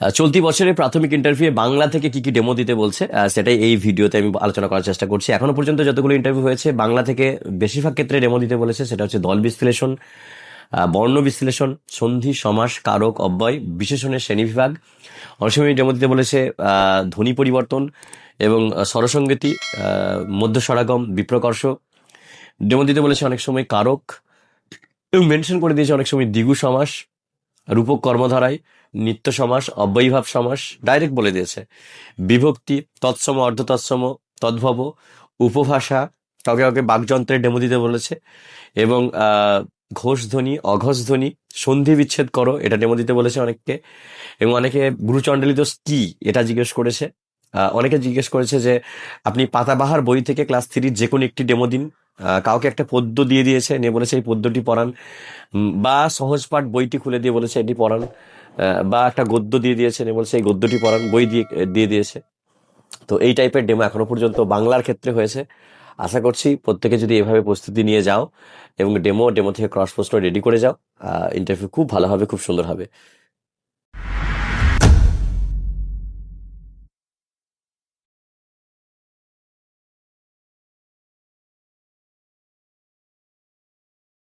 চলতি বছরের প্রাথমিক ইন্টারভিউ বাংলা থেকে কি কি ডেমো দিতে বলছে সেটাই এই ভিডিওতে আমি আলোচনা করার চেষ্টা করছি। এখনও পর্যন্ত যতগুলো ইন্টারভিউ হয়েছে বাংলা থেকে বেশিরভাগ ক্ষেত্রে ডেমো দিতে বলেছে সেটা হচ্ছে দল বিশ্লেষণ বর্ণ বিশ্লেষণ সন্ধি সমাস কারক অব্যয় বিশেষণের শ্রেণীবিভাগ অনেক সময় ডেমো দিতে বলেছে ধ্বনি পরিবর্তন এবং স্বরসঙ্গতি আহ, মধ্য স্বরাগম বিপ্রকর্ষ। ডেমো দিতে বলেছে অনেক সময় কারক। এবং মেনশন করে দিয়েছে অনেক সময় দ্বিগু সমাস। রূপক কর্মধারায় নিত্য সমাস অব্যয়ীভাব সমাস ডাইরেক্ট বলে দিয়েছে। বিভক্তি তৎসম অর্ধ তৎসম তদ্ভব উপভাষা কাউকে কাউকে বাকযন্ত্রের ডেমো দিতে বলেছে এবং আহ, ঘোষ ধ্বনি অঘোষ ধ্বনি সন্ধি বিচ্ছেদ করো এটা ডেমো দিতে বলেছে অনেককে এবং অনেকে গুরুচণ্ডলিত কি এটা জিজ্ঞেস করেছে। অনেকে জিজ্ঞেস করেছে যে আপনি পাতাবাহার বই থেকে ক্লাস থ্রির যে কোনো একটি ডেমো দিন। কাউকে একটা পদ্য দিয়ে দিয়েছে, নিয়ে বলেছে এই পদ্যটি পড়ান। বা সহজ পাঠ বইটি খুলে দিয়ে বলেছে এটি পড়ান। বা একটা গদ্য দিয়ে দিয়েছে, নিয়ে বলেছে এই গদ্যটি পড়ান, বই দিয়ে দিয়ে দিয়েছে। তো এই টাইপের ডেমো এখনও পর্যন্ত বাংলার ক্ষেত্রে হয়েছে। আশা করছি প্রত্যেকে যদি এভাবে প্রস্তুতি নিয়ে যাও এবং ডেমো ডেমো থেকে ক্রস প্রশ্ন রেডি করে যাও ইন্টারভিউ খুব ভালো হবে, খুব সুন্দর হবে।